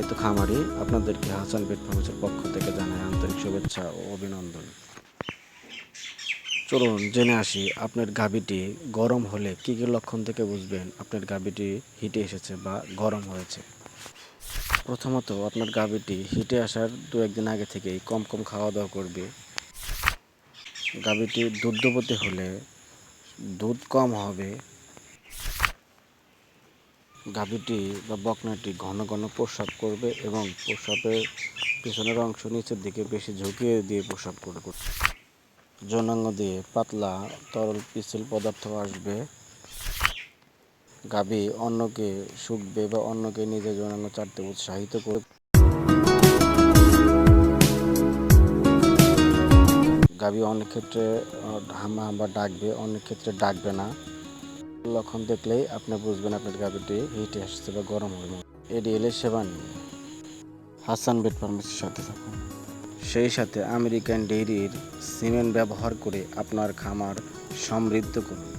এই তো খামারি, আপনাদেরকে হাসান পেট ফার্মেসের পক্ষ থেকে জানাই আন্তরিক শুভেচ্ছা ও অভিনন্দন। চলুন, জেনে আসি আপনার গাভীটি গরম হলে কী কী লক্ষণ থেকে বুঝবেন আপনার গাভীটি হিটে এসেছে বা গরম হয়েছে? প্রথমত, আপনার গাভীটি হিটে আসার দু একদিন আগে থেকেই কম কম খাওয়া দাওয়া করবে। গাভীটি দুগ্ধবতী হলে দুধ কম হবে গাভীটি বা বকনাটি ঘন ঘন প্রস্রাব করবে এবং প্রস্রাবের পিছনের অংশ নিচের দিকে বেশি ঝুঁকিয়ে দিয়ে প্রস্রাব করবে যৌনাঙ্গ দিয়ে পাতলা, তরল পিচ্ছিল পদার্থ আসবে। গাভী অন্যকে শুকবে বা অন্যকে নিজের যৌনাঙ্গ চাটতে উৎসাহিত করবে গাভী অনেক ক্ষেত্রে হামা বা ডাকবে, অনেক ক্ষেত্রে ডাকবে না। লক্ষণ দেখলেই আপনি বুঝবেন আপনার গাভীটি হিটে আসছে বা গরম হবে এডিএলের সেবা নিয়ে হাসান বেড ফার্মেসির সাথে থাকুন। সেই সাথে আমেরিকান ডেইরির সিমেন্ট ব্যবহার করে আপনার খামার সমৃদ্ধ করুন।